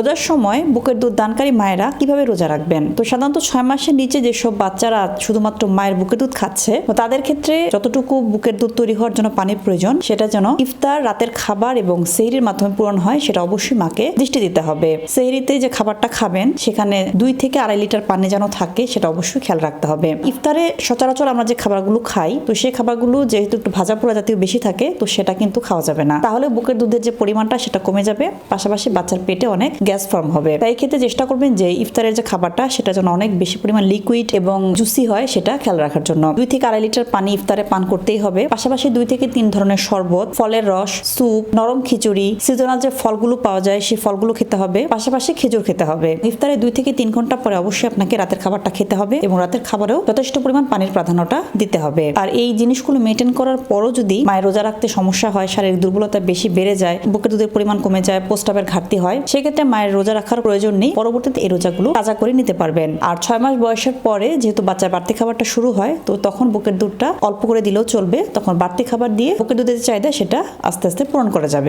রোজার সময় বুকের দুধ দানকারী মায়েরা কীভাবে রোজা রাখবেন? তো সাধারণত ছয় মাসের নিচে যেসব বাচ্চারা শুধুমাত্র মায়ের বুকের দুধ খাচ্ছে তাদের ক্ষেত্রে যতটুকু বুকের দুধ তৈরি হওয়ার জন্য পানির প্রয়োজন, সেটা যেন ইফতার, রাতের খাবার এবং সেহরির মাধ্যমে পূরণ হয়, সেটা অবশ্যই মাকে দৃষ্টি দিতে হবে। সেহরিতে যে খাবারটা খাবেন, সেখানে দুই থেকে আড়াই লিটার পানি যেন থাকে, সেটা অবশ্যই খেয়াল রাখতে হবে। ইফতারে সচরাচর আমরা যে খাবারগুলো খাই, তো সেই খাবারগুলো যেহেতু একটু ভাজা পোড়া জাতীয় বেশি থাকে, তো সেটা কিন্তু খাওয়া যাবে না। তাহলে বুকের দুধের যে পরিমাণটা, সেটা কমে যাবে, পাশাপাশি বাচ্চার পেটে অনেক গ্যাস ফর্ম হবে। তাই ক্ষেত্রে চেষ্টা করবেন যে ইফতারের যে খাবারটা, সেটা যেন অনেক বেশি পরিমাণ লিকুইড এবং জুসি হয়, সেটা খেয়াল রাখার জন্য। দুই থেকে আড়াই লিটার পানি ইফতারে পান করতেই হবে। পাশাপাশি দুই থেকে তিন ধরনের শরবত, ফলের রস, স্যুপ, নরম খিচুড়ি সিজনাল যে ফলগুলো পাওয়া যায়, সেই ফলগুলো খেতে হবে। পাশাপাশি খেজুর খেতে হবে। ইফতারে দুই থেকে তিন ঘণ্টা পরে অবশ্যই আপনাকে রাতের খাবারটা খেতে হবে এবং রাতের খাবারেও যথেষ্ট পরিমাণ পানির প্রাধান্যটা দিতে হবে। আর এই জিনিসগুলো মেনটেন করার পরও যদি মায়ের রোজা রাখতে সমস্যা হয়, শারীরিক দুর্বলতা বেশি বেড়ে যায়, বুকের দুধের পরিমাণ কমে যায় পোস্টাপের ঘাটতি হয়, সেক্ষেত্রে মায়ের রোজা রাখার প্রয়োজন নেই। পরবর্তীতে এই রোজাগুলো তাজা করে নিতে পারবেন। আর ছয় মাস বয়সের পরে যেহেতু বাচ্চার বাড়তি খাবারটা শুরু হয়, তো তখন বুকের দুধটা অল্প করে দিলেও চলবে। তখন বাড়তি খাবার দিয়ে বুকের দুধের চাহিদা, সেটা আস্তে আস্তে পূরণ করা যাবে।